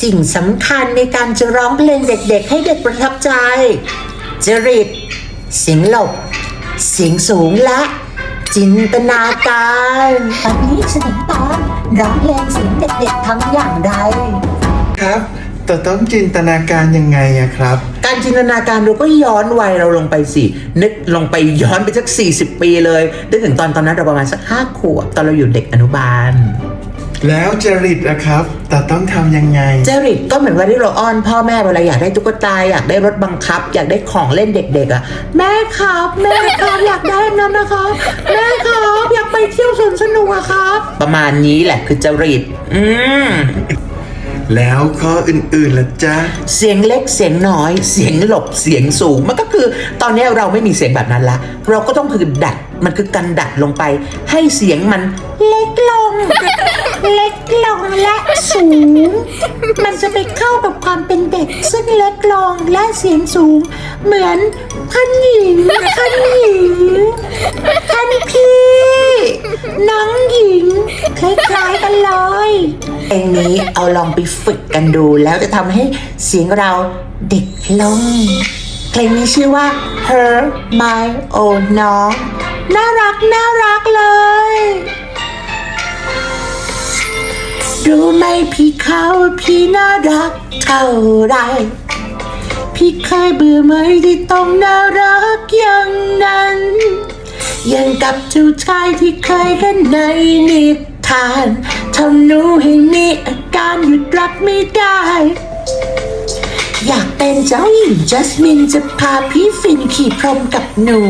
สิ่งสำคัญในการจะร้องเพลงเด็กๆ ให้เด็กประทับใจ จริต เสียงหลบ เสียงสูงและจินตนาการตอนนี้เสนอตอนร้องเพลงเสียงเด็กๆทำอย่างไร ครับ แต่ต้องจินตนาการยังไงอะครับ การจินตนาการเราก็ย้อนวัยเราลงไปสินึกลงไปย้อนไปสัก 40 ปีเลยนึกถึงตอนตอนนั้นเราประมาณสักห้าขวบตอนเราอยู่เด็กอนุบาล แล้วจริตอะครับแต่ต้องทำยังไง จริตก็เหมือนว่าที่เราอ้อนพ่อแม่เวลาอยากได้ตุ๊กตาอยากได้รถบังคับ อยากได้ของเล่นเด็กๆอะแม่ครับแม่ครับอยากได้นั้นนะครับแม่ครับอยากไปเที่ยวสวนสนุกอะครับ ประมาณนี้แหละคือจริต อืมแล้วข้ออื่นๆล่ะจ๊ะ เสียงเล็กเสียงน้อย เสียงหลบเสียงสูง มันก็คือตอนนี้เราไม่มีเสียงแบบนั้นละ เราก็ต้องคือดัดมันคือการดัดลงไป ให้เสียงมันเล็กลง เล็กลงและสูง มันจะไปเข้ากับความเป็นเด็ก ซึ่งเล็กลงและเสียงสูง เหมือนท่านหญิงท่านหญิงท่านพี่น้องหญิงคล้ายๆกันเลยเพลงนี้เอาลองไปฝึกกันดู แล้วจะทำให้เสียงเราเด็กลงเพลงนี้ชื่อว่า Her My Own น้องน่ารักน่ารักเลย พี่เขาว่าพี่น่ารักเท่าไร พี่เคยเบื่อไหมที่ต้องน่ารักอย่างนั้น ยังกับเจ้าชายที่เคยเห็นในนิทานทำหนูให้มีอาการหยุดรักไม่ได้ อยากเป็นเจ้าหญิงจัสมินจะพาพี่ฟินขี่พรมกับหนู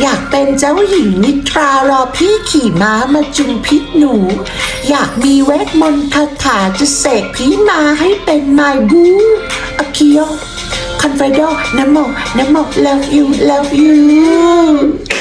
อยากเป็นเจ้าหญิงนิทรารอพี่ขี่ม้ามาจุงพิษหนู อยากมีเวทมนต์คาถาจะเสกพี่มาให้เป็นไมบูอาคิโอคอนไฟโดนโมนโม love you love you